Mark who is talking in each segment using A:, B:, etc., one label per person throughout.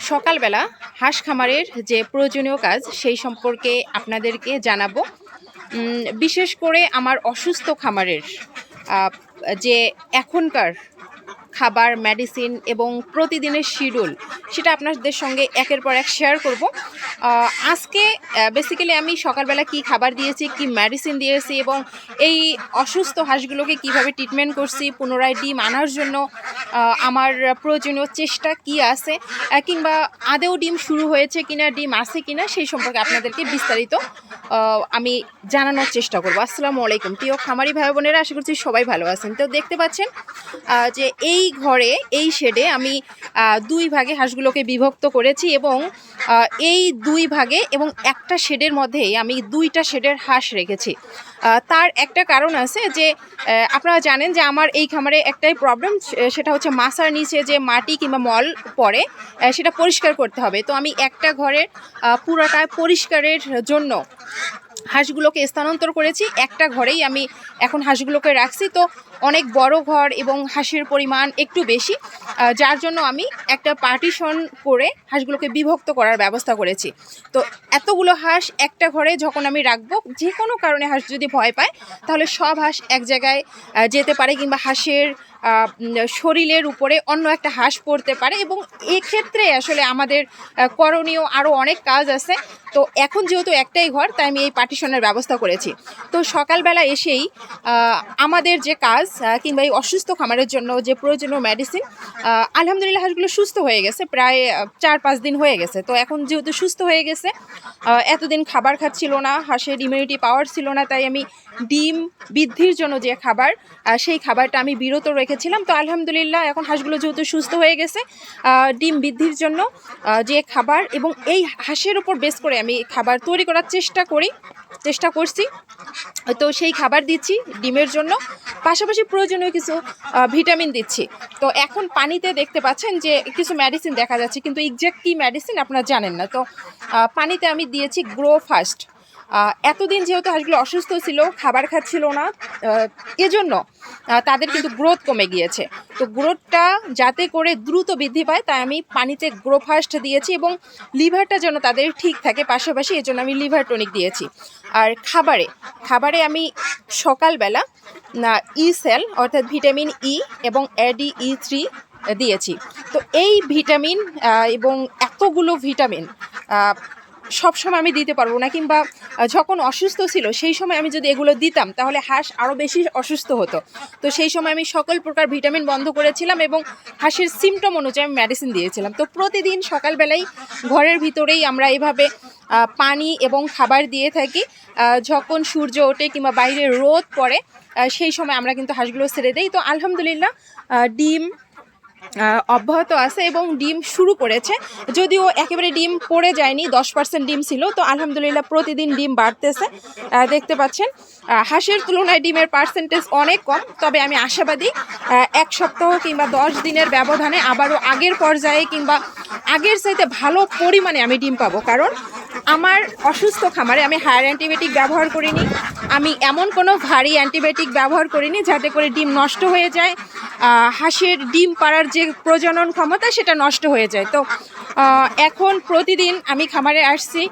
A: সকালবেলা হাঁস খামারের যে প্রয়োজনীয় কাজ সেই সম্পর্কে আপনাদেরকে জানাব। বিশেষ করে আমার অসুস্থ খামারের যে এখনকার খাবার মেডিসিন এবং প্রতিদিনের শিডিউল সেটা আপনাদের সঙ্গে একের পর এক শেয়ার করব। আজকে বেসিক্যালি আমি সকালবেলা কি খাবার দিয়েছি, কি মেডিসিন দিয়েছি এবং এই অসুস্থ হাঁসগুলোকে কীভাবে ট্রিটমেন্ট করছি, পুনরায় ডিম আনার জন্য আমার প্রয়োজনীয় চেষ্টা কি আছে কিংবা আদেও ডিম শুরু হয়েছে কিনা, ডিম আছে কিনা সেই সম্পর্কে আপনাদেরকে বিস্তারিত আমি জানানোর চেষ্টা করব। আসসালামু আলাইকুম। প্রিয় খামারি ভাই বোনেরা, আশা করছি সবাই ভালো আছেন। তো দেখতে পাচ্ছেন যে এই ঘরে, এই শেডে আমি দুই ভাগে হাঁসগুলোকে বিভক্ত করেছি এবং এই দুই ভাগে এবং একটা শেডের মধ্যেই আমি দুইটা শেডের হাঁস রেখেছি। তার একটা কারণ আছে যে আপনারা জানেন যে আমার এই খামারে একটাই প্রবলেম সেটা হচ্ছে মাসার নিচে যে মাটি কিংবা মল পড়ে সেটা পরিষ্কার করতে হবে। তো আমি একটা ঘরের পুরাটা পরিষ্কারের জন্য হাঁসগুলোকে স্থানান্তর করেছি, একটা ঘরেই আমি এখন হাঁসগুলোকে রাখছি। তো অনেক বড় ঘর এবং হাঁসের পরিমাণ একটু বেশি যার জন্য আমি একটা পার্টিশন করে হাঁসগুলোকে বিভক্ত করার ব্যবস্থা করেছি। তো এতগুলো হাঁস একটা ঘরে যখন আমি রাখব যে কোনো কারণে হাঁস যদি ভয় পায়, তাহলে সব হাঁস এক জায়গায় যেতে পারে কিংবা হাঁসের শরীরের উপরে অন্য একটা হাঁস পড়তে পারে এবং এক্ষেত্রে আসলে আমাদের করণীয় আরও অনেক কাজ আছে। তো এখন যেহেতু একটাই ঘর, তাই আমি এই পার্টিশনের ব্যবস্থা করেছি। তো সকালবেলা এসেই আমাদের যে কাজ কিংবা এই অসুস্থ খামারের জন্য যে প্রয়োজনীয় মেডিসিন আলহামদুলিল্লাহ হাঁসগুলো সুস্থ হয়ে গেছে। প্রায় চার পাঁচ দিন হয়ে গেছে। তো এখন যেহেতু সুস্থ হয়ে গেছে এতদিন খাবার খাচ্ছিল না, হাঁসের ইমিউনিটি পাওয়ার ছিল না, তাই আমি ডিম বৃদ্ধির জন্য যে খাবার সেই খাবারটা আমি বিরত রেখেছিলাম তো আলহামদুলিল্লাহ এখন হাঁসগুলো যেহেতু সুস্থ হয়ে গেছে ডিম বৃদ্ধির জন্য যে খাবার এবং এই হাঁসের উপর বেস করে আমি খাবার তৈরি করার চেষ্টা করি, চেষ্টা করছি। তো সেই খাবার দিচ্ছি ডিমের জন্য। পাশাপাশি প্রয়োজনীয় কিছু ভিটামিন দিচ্ছি। তো এখন পানিতে দেখতে পাচ্ছেন যে কিছু মেডিসিন দেখা যাচ্ছে, কিন্তু এক্সাক্ট কী মেডিসিন আপনারা জানেন না। তো পানিতে আমি দিয়েছি গ্রো ফাস্ট এতদিন যেহেতু হাঁসগুলো অসুস্থ ছিল, খাবার খাচ্ছিল না এজন্য তাদের কিন্তু গ্রোথ কমে গিয়েছে। তো গ্রোথটা যাতে করে দ্রুত বৃদ্ধি পায়, তাই আমি পানিতে গ্রো ফাস্ট দিয়েছি এবং লিভারটা যেন তাদের ঠিক থাকে পাশাপাশি, এজন্য আমি লিভার টনিক দিয়েছি। আর খাবারে খাবারে আমি সকালবেলা ই সেল অর্থাৎ ভিটামিন ই এবং অ্যাডি ই থ্রি দিয়েছি। তো এই ভিটামিন এবং এতগুলো ভিটামিন সবসময় আমি দিতে পারব না, কিংবা যখন অসুস্থ ছিল, সেই সময় আমি যদি এগুলো দিতাম, তাহলে হাঁস আরও বেশি অসুস্থ হতো। তো সেই সময় আমি সকল প্রকার ভিটামিন বন্ধ করেছিলাম এবং হাঁসের সিমটম অনুযায়ী আমি মেডিসিন দিয়েছিলাম। তো প্রতিদিন সকালবেলায় ঘরের ভিতরেই আমরা এভাবে পানি এবং খাবার দিয়ে থাকি। যখন সূর্য ওঠে কিংবা বাইরে রোদ পড়ে সেই সময় আমরা কিন্তু হাঁসগুলো ছেড়ে দিই। তো আলহামদুলিল্লাহ ডিম অব্যাহত আছে এবং ডিম শুরু করেছে। যদিও একেবারে ডিম পড়ে যায়নি, দশ পার্সেন্ট ডিম ছিল, তো আলহামদুলিল্লাহ প্রতিদিন ডিম বাড়তেছে। দেখতে পাচ্ছেন হাঁসের তুলনায় ডিমের পার্সেন্টেজ অনেক কম, তবে আমি আশাবাদী এক সপ্তাহ কিংবা দশ দিনের ব্যবধানে আবারও আগের পর্যায়ে কিংবা আগের চাইতে ভালো পরিমাণে আমি ডিম পাবো। কারণ আমার অসুস্থ খামারে আমি হায়ার অ্যান্টিবায়োটিক ব্যবহার করিনি, আমি এমন কোনো ভারী অ্যান্টিবায়োটিক ব্যবহার করিনি, যাতে করে ডিম নষ্ট হয়ে যায় হাঁসের ডিম পাড়ার যে প্রজনন ক্ষমতা, সেটা নষ্ট হয়ে যায়। তো এখন প্রতিদিন আমি খামারে আসছি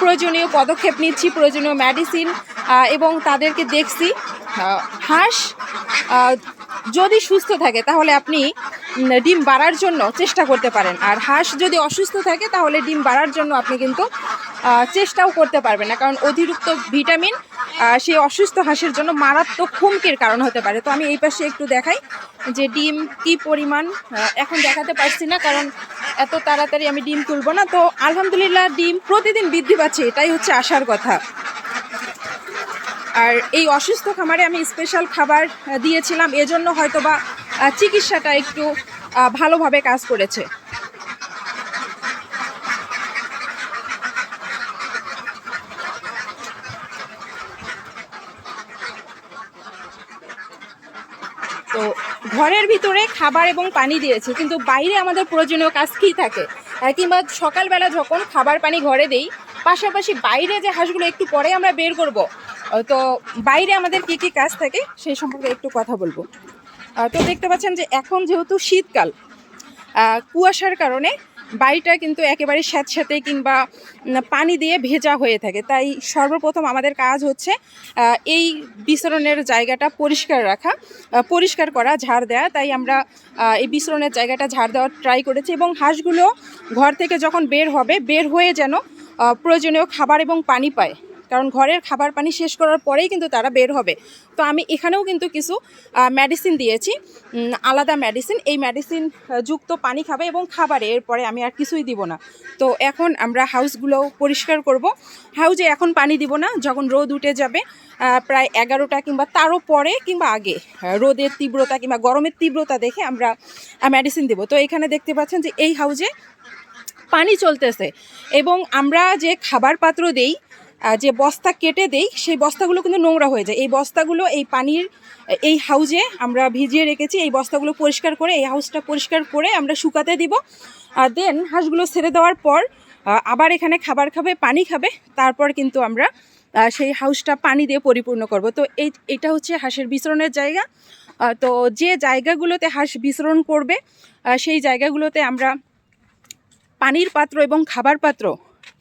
A: প্রয়োজনীয় পদক্ষেপ নিচ্ছি, প্রয়োজনীয় মেডিসিন এবং তাদেরকে দেখছি হাঁস যদি সুস্থ থাকে, তাহলে আপনি ডিম বাড়ার জন্য চেষ্টা করতে পারেন। আর হাঁস যদি অসুস্থ থাকে, তাহলে ডিম বাড়ার জন্য আপনি কিন্তু চেষ্টাও করতে পারবে না, কারণ অতিরিক্ত ভিটামিন সেই অসুস্থ হাঁসের জন্য মারাত্মক হুমকির কারণ হতে পারে। তো আমি এই পাশে একটু দেখাই যে ডিম কি পরিমাণ এখন দেখাতে পারছি না, কারণ এত তাড়াতাড়ি আমি ডিম তুলবো না। তো আলহামদুলিল্লাহ ডিম প্রতিদিন বৃদ্ধি পাচ্ছে, এটাই হচ্ছে আসার কথা। আর এই অসুস্থ খামারে আমি স্পেশাল খাবার দিয়েছিলাম, এজন্য হয়তো বা চিকিৎসাটা একটু ভালোভাবে কাজ করেছে। ঘরের ভিতরে খাবার এবং পানি দিয়েছি, কিন্তু বাইরে আমাদের প্রয়োজনীয় কাজ কী থাকে? কিংবা সকালবেলা যখন খাবার পানি ঘরে দেই, পাশাপাশি বাইরে যে হাঁসগুলো একটু পরে আমরা বের করব তো বাইরে আমাদের কী কী কাজ থাকে সেই সম্পর্কে একটু কথা বলব। তো দেখতে পাচ্ছেন যে এখন যেহেতু শীতকাল কুয়াশার কারণে বাড়িটা কিন্তু একেবারে স্যাঁতস্যাঁতে কিংবা পানি দিয়ে ভেজা হয়ে থাকে। তাই সর্বপ্রথম আমাদের কাজ হচ্ছে এই বিচরণের জায়গাটা পরিষ্কার রাখা পরিষ্কার করা, ঝাড় দেওয়া তাই আমরা এই বিচরণের জায়গাটা ঝাড় দেওয়ার ট্রাই করেছি এবং হাঁসগুলো ঘর থেকে যখন বের হবে, বের হয়ে যেন প্রয়োজনীয় খাবার এবং পানি পায়। কারণ ঘরের খাবার পানি শেষ করার পরেই কিন্তু তারা বের হবে। তো আমি এখানেও কিন্তু কিছু মেডিসিন দিয়েছি। আলাদা মেডিসিন এই মেডিসিন যুক্ত পানি খাবে এবং খাবারে, এরপরে আমি আর কিছুই দিব না। তো এখন আমরা হাউসগুলো পরিষ্কার করব। হাউজে এখন পানি দিব না। যখন রোদ উঠে যাবে প্রায় এগারোটা কিংবা তারও পরে কিংবা আগে রোদের তীব্রতা কিংবা গরমের তীব্রতা দেখে আমরা মেডিসিন দেবো। তো এখানে দেখতে পাচ্ছেন যে এই হাউজে পানি চলতেছে এবং আমরা যে খাবার পাত্র দেই যে বস্তা কেটে দেই, সেই বস্তাগুলো কিন্তু নোংরা হয়ে যায়। এই বস্তাগুলো, এই পানির, এই হাউজে আমরা ভিজিয়ে রেখেছি, এই বস্তাগুলো পরিষ্কার করে, এই হাউসটা পরিষ্কার করে আমরা শুকাতে দিব। দেন হাঁসগুলো ছেড়ে দেওয়ার পর আবার এখানে খাবার খাবে, পানি খাবে, তারপর কিন্তু আমরা সেই হাউসটা পানি দিয়ে পরিপূর্ণ করব। তো এই, এটা হচ্ছে হাঁসের বিচরণের জায়গা। তো যে জায়গাগুলোতে হাঁস বিচরণ করবে সেই জায়গাগুলোতে আমরা পানির পাত্র এবং খাবার পাত্র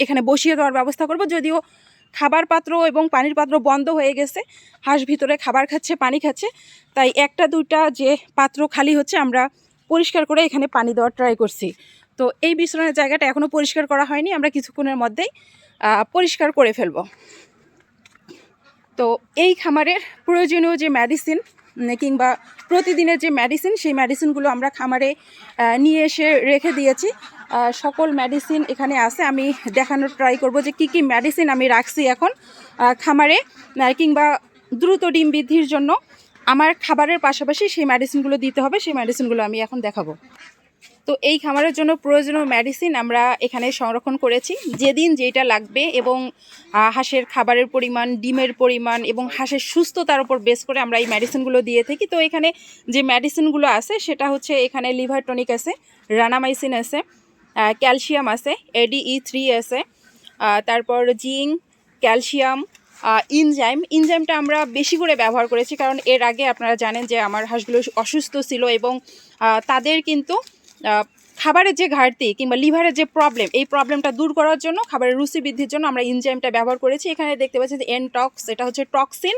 A: এখানে বসিয়ে দেওয়ার ব্যবস্থা করব। যদিও খাবার পাত্র এবং পানির পাত্র বন্ধ হয়ে গেছে। হাঁস ভিতরে খাবার খাচ্ছে, পানি খাচ্ছে। তাই একটা, দুইটা যে পাত্র খালি হচ্ছে, আমরা পরিষ্কার করে এখানে পানি দেওয়ার ট্রাই করছি। তো এই বিশ্রামের জায়গাটা এখনও পরিষ্কার করা হয়নি। আমরা কিছুক্ষণের মধ্যেই পরিষ্কার করে ফেলব। তো এই খামারের প্রয়োজনীয় যে মেডিসিন কিংবা প্রতিদিনের যে মেডিসিন সেই মেডিসিনগুলো আমরা খামারে নিয়ে এসে রেখে দিয়েছি। সকল মেডিসিন এখানে আছে। আমি দেখানোর ট্রাই করব যে কি কি মেডিসিন আমি রাখছি এখন খামারে কিংবা দ্রুত ডিম বৃদ্ধির জন্য আমার খাবারের পাশাপাশি সেই মেডিসিনগুলো দিতে হবে, সেই মেডিসিনগুলো আমি এখন দেখাবো। তো এই খামারের জন্য প্রয়োজনীয় মেডিসিন আমরা এখানে সংরক্ষণ করেছি। যেদিন যেটা লাগবে এবং হাঁসের খাবারের পরিমাণ, ডিমের পরিমাণ এবং হাঁসের সুস্থতার উপর বেস করে আমরা এই মেডিসিনগুলো দিয়ে থাকি। তো এখানে যে মেডিসিনগুলো আছে, সেটা হচ্ছে এখানে লিভার টনিক আছে রানামাইসিন আছে ক্যালসিয়াম আছে এডিই থ্রি আছে তারপর জিঙ্ক, ক্যালসিয়াম ইনজাইম। ইনজাইমটা আমরা বেশি করে ব্যবহার করেছি কারণ এর আগে আপনারা জানেন যে আমার হাঁসগুলো অসুস্থ ছিল এবং তাদের কিন্তু খাবারের যে ঘাটতি কিংবা লিভারের যে প্রবলেম এই প্রবলেমটা দূর করার জন্য, খাবারের রুচি বৃদ্ধির জন্য আমরা ইনজাইমটা ব্যবহার করেছি। এখানে দেখতে পাচ্ছেন যে এনটক্স এটা হচ্ছে টক্সিন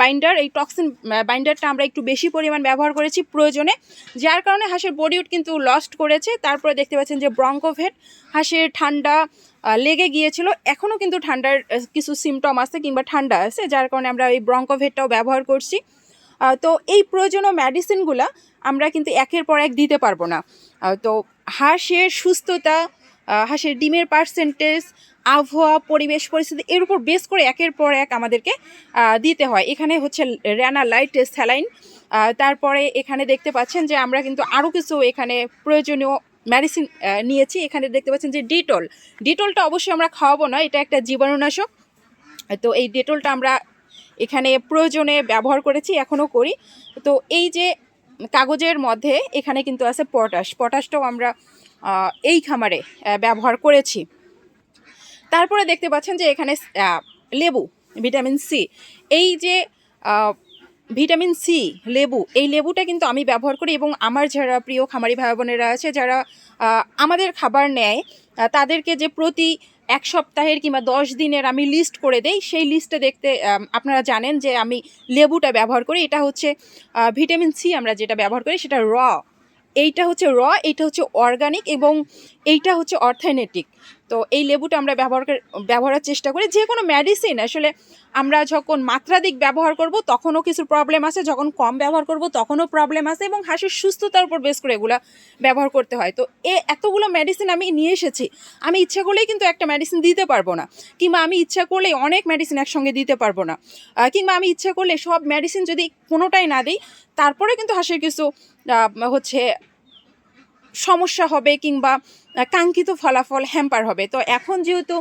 A: বাইন্ডার এই টক্সিন বাইন্ডারটা আমরা একটু বেশি পরিমাণ ব্যবহার করেছি প্রয়োজনে, যার কারণে হাঁসের বডিউড কিন্তু লস্ট করেছে। তারপরে দেখতে পাচ্ছেন যে ব্রঙ্কোভেট হাঁসের ঠান্ডা লেগে গিয়েছিল। এখনও কিন্তু ঠান্ডার কিছু সিমটম আছে কিংবা ঠান্ডা আছে, যার কারণে আমরা এই ব্রঙ্কোভেটটাও ব্যবহার করছি। তো এই প্রয়োজনীয় মেডিসিনগুলো আমরা কিন্তু একের পর এক দিতে পারব না। তো হাঁসের সুস্থতা হাঁসের ডিমের পার্সেন্টেজ আবহাওয়া, পরিবেশ পরিস্থিতি এর উপর বেস করে একের পর এক আমাদেরকে দিতে হয়। এখানে হচ্ছে র্যানা লাইট স্যালাইন তারপরে এখানে দেখতে পাচ্ছেন যে আমরা কিন্তু আরও কিছু এখানে প্রয়োজনীয় মেডিসিন নিয়েছি। এখানে দেখতে পাচ্ছেন যে ডিটল। ডিটলটা অবশ্যই আমরা খাওয়াবো না, এটা একটা জীবাণুনাশক। তো এই ডেটলটা আমরা এখানে প্রয়োজনে ব্যবহার করেছি, এখনও করি। তো এই যে কাগজের মধ্যে এখানে কিন্তু আছে পটাশ। পটাশটাও আমরা এই খামারে ব্যবহার করেছি। তারপরে দেখতে পাচ্ছেন যে এখানে লেবু, ভিটামিন সি। এই যে ভিটামিন সি, লেবু, এই লেবুটা কিন্তু আমি ব্যবহার করি এবং আমার যারা প্রিয় খামারি ভাই বোনেরা আছে, যারা আমাদের খাবার নেয় তাদেরকে যে প্রতি এক সপ্তাহের কিংবা দশ দিনের আমি লিস্ট করে দেই। সেই লিস্টে দেখতে আপনারা জানেন যে আমি লেবুটা ব্যবহার করি। এটা হচ্ছে ভিটামিন সি আমরা যেটা ব্যবহার করি সেটা র এইটা হচ্ছে র এইটা হচ্ছে অর্গানিক এবং এইটা হচ্ছে অর্থেনেটিক। তো এই লেবুটা আমরা ব্যবহার ব্যবহারের চেষ্টা করি। যে কোনো মেডিসিন আসলে আমরা যখন মাত্রাধিক ব্যবহার করব, তখনও কিছু প্রবলেম আছে। যখন কম ব্যবহার করব, তখনও প্রবলেম আছে এবং হাঁসের সুস্থতার উপর বেস করে এগুলো ব্যবহার করতে হয়। তো এ এতগুলো মেডিসিন আমি নিয়ে এসেছি। আমি ইচ্ছা করলেই কিন্তু একটা মেডিসিন দিতে পারব না। কিংবা আমি ইচ্ছা করলেই অনেক মেডিসিন একসঙ্গে দিতে পারব না। কিংবা আমি ইচ্ছা করলে সব মেডিসিন যদি কোনোটাই না দিই, তারপরে কিন্তু হাঁসের কিছু হচ্ছে সমস্যা হবে কিংবা কাঙ্ক্ষিত ফলাফল হ্যাম্পার হবে। তো এখন যেহেতু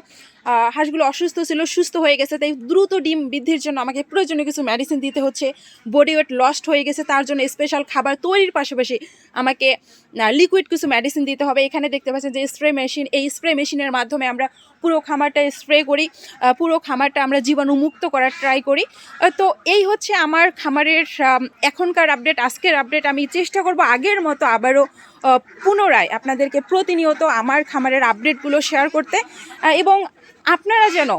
A: হাঁসগুলো অসুস্থ ছিল, সুস্থ হয়ে গেছে, তাই দ্রুত ডিম বৃদ্ধির জন্য আমাকে প্রয়োজনীয় কিছু মেডিসিন দিতে হচ্ছে। বডি ওয়েট লস্ট হয়ে গেছে, তার জন্য স্পেশাল খাবার তৈরির পাশাপাশি আমাকে লিকুইড কিছু মেডিসিন দিতে হবে। এখানে দেখতে পাচ্ছেন যে স্প্রে মেশিন এই স্প্রে মেশিনের মাধ্যমে আমরা পুরো খামারটা স্প্রে করি পুরো খামারটা আমরা জীবাণুমুক্ত করার ট্রাই করি। তো এই হচ্ছে আমার খামারের এখনকার আপডেট আজকের আপডেট আমি চেষ্টা করব আগের মতো আবারও পুনরায় আপনাদেরকে প্রতিনিয়ত আমার খামারের আপডেটগুলো শেয়ার করতে। এবং আপনারা যেন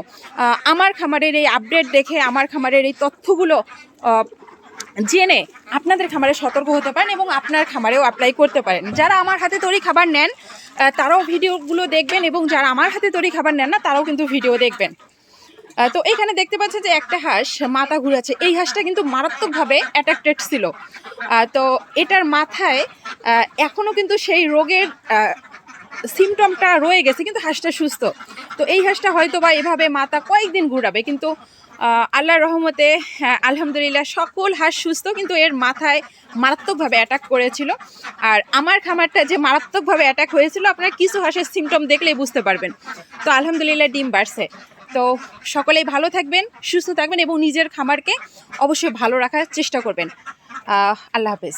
A: আমার খামারের এই আপডেট দেখে, আমার খামারের এই তথ্যগুলো জেনে আপনাদের খামারে সতর্ক হতে পারেন এবং আপনার খামারেও অ্যাপ্লাই করতে পারেন। যারা আমার হাতে তৈরি খাবার নেন তারাও ভিডিওগুলো দেখবেন এবং যারা আমার হাতে তৈরি খাবার নেন না, তারাও কিন্তু ভিডিও দেখবেন। তো এখানে দেখতে পাচ্ছেন যে একটা হাঁস মাথা ঘুরাচ্ছে। এই হাঁসটা কিন্তু মারাত্মকভাবে অ্যাট্রাক্টেড ছিল। তো এটার মাথায় এখনও কিন্তু সেই রোগের সিমটমটা রয়ে গেছে, কিন্তু হাঁসটা সুস্থ। তো এই হাঁসটা হয়তো বা এভাবে মাথা কয়েকদিন ঘুরাবে কিন্তু আল্লাহর রহমতে হ্যাঁ, আলহামদুলিল্লাহ সকল হাঁস সুস্থ কিন্তু এর মাথায় মারাত্মকভাবে অ্যাটাক করেছিল। আর আমার খামারটা যে মারাত্মকভাবে অ্যাটাক হয়েছিল আপনারা কিছু হাঁসের সিমটম দেখলেই বুঝতে পারবেন। তো আলহামদুলিল্লাহ ডিম বাড়ছে। তো সকলেই ভালো থাকবেন সুস্থ থাকবেন এবং নিজের খামারকে অবশ্যই ভালো রাখার চেষ্টা করবেন। আল্লাহ হাফেজ।